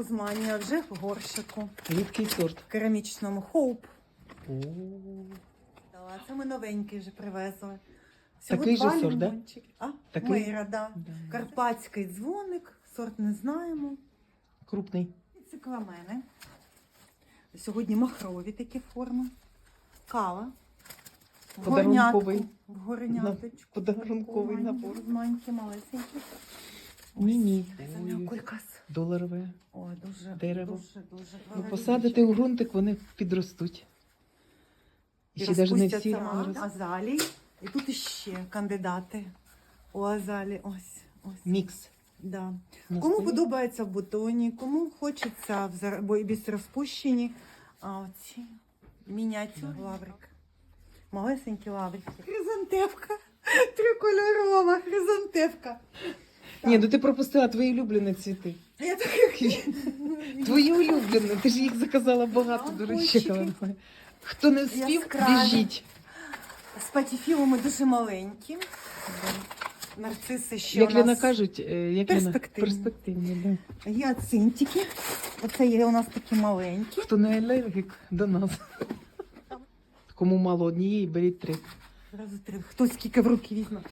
Гузманія вже в горщику. Рідкий сорт. В керамічному хоуп. О, Дала. Це ми новенький вже привезли. Такий же сорт, да? лимончики. А? Такий? Мейра, да. да. Карпатський дзвоник, сорт не знаємо. Крупний. І цикламени. Сьогодні махрові такі форми. Кава. В Подарунковий. горнятку. В горняточку. Подарунковий набор. Маленькі, малесенькі. Ні-ні. Це в нього Ой, кулькас. Доларове. Ой, дуже, Дерево. дуже, дуже. Ви посадите у ґрунтик, вони підростуть. І І ще навіть не всі роз- азалій. І тут іще кандидати у азалі. Ось, ось. Мікс. Да. на Кому подобається в бутоні, кому хочеться в зар- бо і без розпущені. А оці мініатюр лаврик. Малесенькі лаврики. Хризантевка. Трикольорова хризантевка. Ні, ну ти пропустила твої улюблені цвіти. Твої улюблені, ти ж їх заказала багато, до речі. Хто не Яскраві. біжіть. з патіфілами дуже маленькі. Нарциси ще Як у нас кажуть, е, як перспективні. перспективні да. гіацинтики. Оце є у нас такі маленькі. Хто не алергік, до нас. Кому мало однієї, беріть три. Зразу три. Хто скільки в руки візьме.